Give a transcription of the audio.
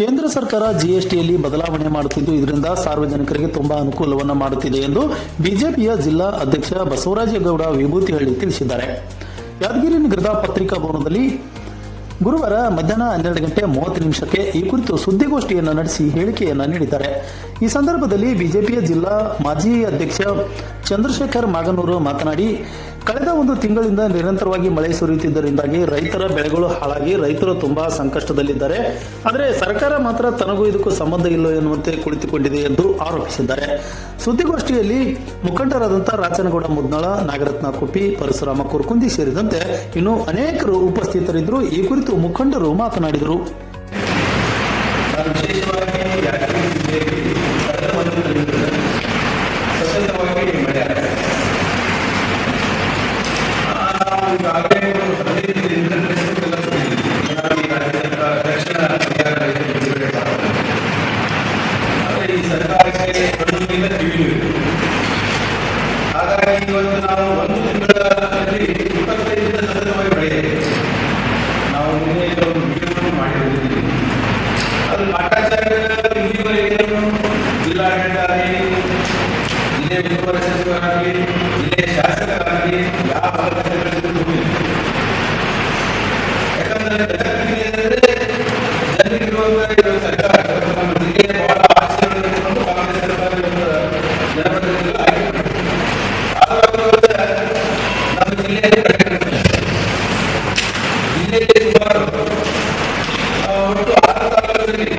ಕೇಂದ್ರ ಸರ್ಕಾರ ಜಿಎಸ್ಟಿಯಲ್ಲಿ ಬದಲಾವಣೆ ಮಾಡುತ್ತಿದ್ದು, ಇದರಿಂದ ಸಾರ್ವಜನಿಕರಿಗೆ ತುಂಬಾ ಅನುಕೂಲವನ್ನು ಮಾಡುತ್ತಿದೆ ಎಂದು ಬಿಜೆಪಿಯ ಜಿಲ್ಲಾ ಅಧ್ಯಕ್ಷ ಬಸವರಾಜೇಗೌಡ ವಿಭೂತಿಹಳ್ಳಿ ತಿಳಿಸಿದ್ದಾರೆ. ಯಾದಗಿರಿ ನಗರದ ಪತ್ರಿಕಾ ಭವನದಲ್ಲಿ ಗುರುವಾರ ಮಧ್ಯಾಹ್ನ ಹನ್ನೆರಡು ಗಂಟೆ ಮೂವತ್ತು ನಿಮಿಷಕ್ಕೆ ಈ ಕುರಿತು ಸುದ್ದಿಗೋಷ್ಠಿಯನ್ನು ನಡೆಸಿ ಹೇಳಿಕೆಯನ್ನು ನೀಡಿದ್ದಾರೆ. ಈ ಸಂದರ್ಭದಲ್ಲಿ ಬಿಜೆಪಿಯ ಜಿಲ್ಲಾ ಮಾಜಿ ಅಧ್ಯಕ್ಷ ಚಂದ್ರಶೇಖರ್ ಮಾಗನೂರು ಮಾತನಾಡಿ ಕಳೆದ ಒಂದು ತಿಂಗಳಿಂದ ನಿರಂತರವಾಗಿ ಮಳೆ ಸುರಿಯುತ್ತಿದ್ದರಿಂದಾಗಿ ರೈತರ ಬೆಳೆಗಳು ಹಾಳಾಗಿ ರೈತರು ತುಂಬಾ ಸಂಕಷ್ಟದಲ್ಲಿದ್ದಾರೆ. ಆದರೆ ಸರ್ಕಾರ ಮಾತ್ರ ತನಗೂ ಇದಕ್ಕೂ ಸಂಬಂಧ ಇಲ್ಲ ಎನ್ನುವಂತೆ ಕುಳಿತುಕೊಂಡಿದೆ ಎಂದು ಆರೋಪಿಸಿದ್ದಾರೆ. ಸುದ್ದಿಗೋಷ್ಠಿಯಲ್ಲಿ ಮುಖಂಡರಾದಂತಹ ರಾಚನಗೌಡ ಮುದ್ನಾಳ, ನಾಗರತ್ನ ಕುಪ್ಪಿ, ಪರಶುರಾಮ ಕುರ್ಕುಂದಿ ಸೇರಿದಂತೆ ಇನ್ನು ಅನೇಕರು ಉಪಸ್ಥಿತರಿದ್ದರು. ಈ ಕುರಿತು ಮುಖಂಡರು ಮಾತನಾಡಿದರು. ವಿಶೇಷವಾಗಿ ಹಾಗಾಗಿ ಇವತ್ತು ನಾವು ಒಂದು ತಿಂಗಳಲ್ಲಿ ಇಪ್ಪತ್ತೈದರಿಂದ. ನಾವು ನಿನ್ನೆ ಅದು ಕಾಟಾಚಾರ್ಯ ಇಲ್ಲಿವರೆಗೆ ಜಿಲ್ಲಾಡಳಿತಾಗಲಿ ಜಿಲ್ಲೆ ಉಸ್ತುವಾರಿ ಸಚಿವರಾಗಲಿ ಜಿಲ್ಲೆ ಶಾಸಕರಾಗಲಿ, ಯಾವ ಸರ್ಕಾರ